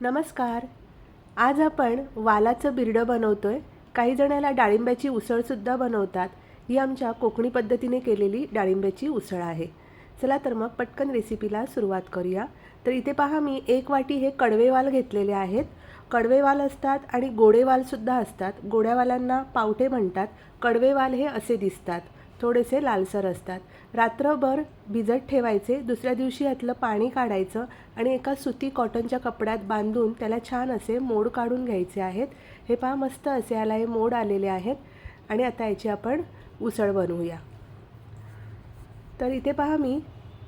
नमस्कार. आज आपण वालाचं बिरडं बनवतो आहे काही जणाला डाळिंब्याची उसळसुद्धा बनवतात. ही आमच्या कोकणी पद्धतीने केलेली डाळिंब्याची उसळ आहे. चला तर मग पटकन रेसिपीला सुरुवात करूया. तर इथे पहा मी एक वाटी हे कडवेवाल घेतलेले आहेत. कडवेवाल असतात आणि गोडेवालसुद्धा असतात. गोड्यावालांना पावटे म्हणतात. कडवेवाल हे असे दिसतात. थोडेसे लालसर असतात. रात्रभर भिजत ठेवायचे दुसऱ्या दिवशी यातलं पाणी काढायचं आणि एका सुती कॉटनच्या कपड्यात बांधून त्याला छान असे मोड काढून घ्यायचे आहेत. हे पहा मस्त असे याला हे मोड आलेले आहेत. आणि आता याची आपण उसळ बनवूया. तर इथे पहा मी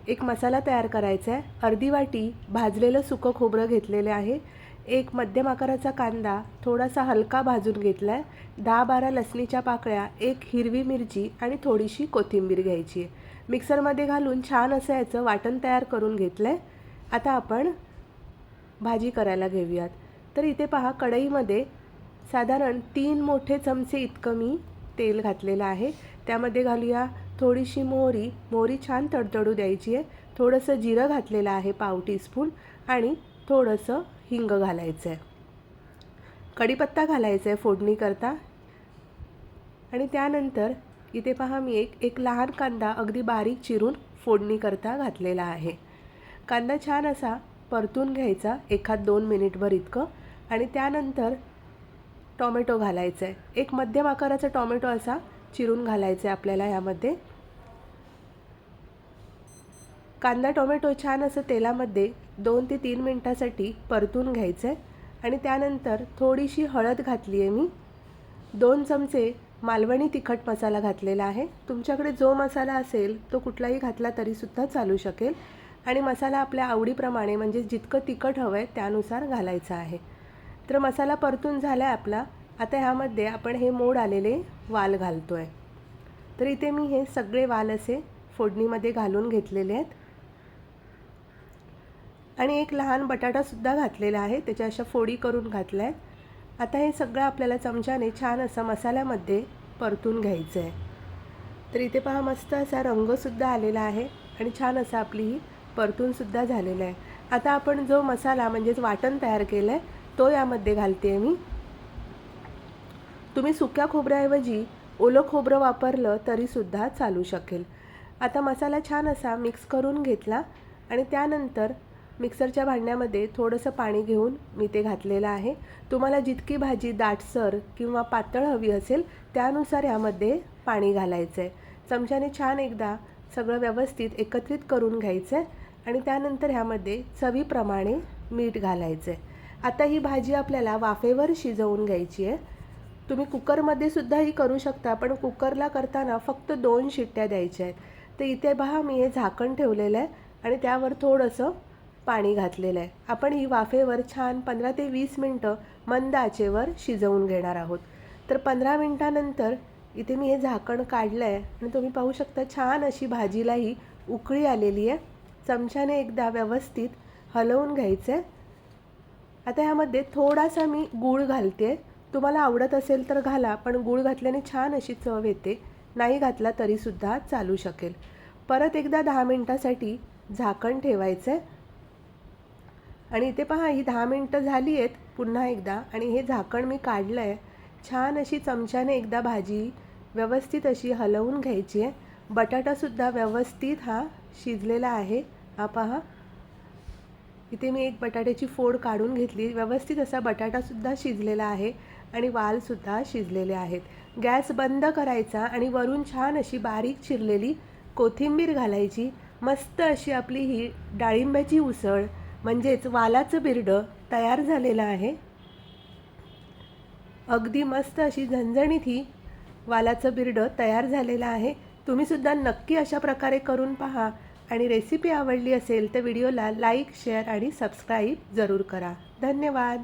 एक मसाला तयार करायचा आहे. अर्धी वाटी भाजलेलं सुकं खोबरं घेतलेलं आहे. एक मध्यम आकाराचा कांदा थोडासा हलका भाजून घेतला आहे दहा बारा लसणीच्या पाकळ्या एक हिरवी मिरची आणि थोडीशी कोथिंबीर घ्यायची आहे. मिक्सरमध्ये घालून छान असं याचं वाटण तयार करून घेतलं आहे आता आपण भाजी करायला घेऊयात. तर इथे पहा कढईमध्ये साधारण तीन मोठे चमचे इतकं मी तेल घातलेलं आहे. त्यामध्ये घालूया थोडीशी मोहरी. मोहरी छान तडतडू द्यायची आहे. थोडंसं जिरं घातलेलं आहे पाव टीस्पून. आणि थोडंसं हिंग घालायचं आहे कढीपत्ता घालायचा आहे फोडणी करता आणि त्यानंतर इथे पहा मी एक एक लहान कांदा अगदी बारीक चिरून फोडणी करता घातलेला आहे. कांदा छान असा परतून घ्यायचा एखाद दोन मिनिटभर इतकं. आणि त्यानंतर टॉमॅटो घालायचं आहे एक मध्यम आकाराचा टॉमॅटो असा चिरून घालायचा आहे आपल्याला यामध्ये. कांदा टोमॅटो छान असं तेलामध्ये दोन ते तीन मिनटासाठी परतून घ्यायचं आहे आणि त्यानंतर थोडीशी हळद घातली आहे मी. दोन चमचे मालवणी तिखट मसाला घातलेला आहे. तुमच्याकडे जो मसाला असेल तो कुठलाही घातला तरीसुद्धा चालू शकेल. आणि मसाला आपल्या आवडीप्रमाणे म्हणजे जितकं तिखट हवं आहे त्यानुसार घालायचं आहे. तर मसाला परतून झाला आहे आपला. आता ह्यामध्ये आपण हे मोड आलेले वाल घालतो आहे तर इथे मी हे सगळे वाल असे फोडणीमध्ये घालून घेतलेले आहेत. आणि एक लहान बटाटासुद्धा घातलेला आहे त्याच्या अशा फोडी करून घातल्या आहेत. आता हे सगळं आपल्याला चमच्याने छान असं मसाल्यामध्ये परतून घ्यायचं आहे. तर इथे पहा मस्त असा रंगसुद्धा आलेला आहे आणि छान असा आपली ही परतूनसुद्धा झालेला आहे. आता आपण जो मसाला म्हणजेच वाटण तयार केलं आहे तो यामध्ये घालते आहे मी. तुम्ही सुक्या खोबऱ्याऐवजी ओलं खोबरं वापरलं तरीसुद्धा चालू शकेल. आता मसाला छान असा मिक्स करून घेतला आणि त्यानंतर मिक्सरच्या भांड्यामध्ये थोडंसं पाणी घेऊन मी ते घातलेलं आहे. तुम्हाला जितकी भाजी दाटसर किंवा पातळ हवी असेल त्यानुसार यामध्ये पाणी घालायचं आहे चमच्याने छान एकदा सगळं व्यवस्थित एकत्रित करून घ्यायचं आहे आणि त्यानंतर ह्यामध्ये चवीप्रमाणे मीठ घालायचं आहे आता ही भाजी आपल्याला वाफेवर शिजवून घ्यायची आहे. तुम्ही कुकरमध्ये सुद्धा ही करू शकता पण कुकरला करताना फक्त दोन शिट्ट्या द्यायच्या आहेत. तर इथे पहा मी हे झाकण ठेवलेलं आहे आणि त्यावर थोडंसं पाणी घातलेलं आहे. आपण ही वाफेवर छान पंधरा ते वीस मिनटं मंद आचेवर शिजवून घेणार आहोत. तर पंधरा मिनटानंतर इथे मी हे झाकण काढलं आहे आणि तुम्ही पाहू शकता छान अशी भाजीलाही उकळी आलेली आहे. चमच्याने एकदा व्यवस्थित हलवून घ्यायचं आहे आता ह्यामध्ये थोडासा मी गूळ घालते तुम्हाला आवडत असेल तर घाला पण गूळ घातल्याने छान अशी चव येते. नाही घातला तरीसुद्धा चालू शकेल. परत एकदा दहा मिनटासाठी झाकण ठेवायचं आहे आणि इथे पहा ही दहा मिनटं झाली आहेत पुन्हा एकदा. आणि हे झाकण मी काढलं आहे छान अशी चमच्याने एकदा भाजी व्यवस्थित अशी हलवून घ्यायची आहे. बटाटासुद्धा व्यवस्थित हा शिजलेला आहे. हा पहा. इथे मी एक बटाट्याची फोड काढून घेतली. व्यवस्थित असा बटाटासुद्धा शिजलेला आहे आणि वालसुद्धा शिजलेले आहेत. गॅस बंद करायचा आणि वरून छान अशी बारीक चिरलेली कोथिंबीर घालायची. मस्त अशी आपली ही डाळिंब्याची उसळ म्हणजेच वालाचं बिरडं तयार झालेलं आहे. अगदी मस्त अशी झणझणीत ही वालाचं बिरडं तयार झालेलं आहे. तुम्हीसुद्धा नक्की अशा प्रकारे करून पहा आणि रेसिपी आवडली असेल तर व्हिडिओला लाईक शेअर आणि सबस्क्राईब जरूर करा. धन्यवाद.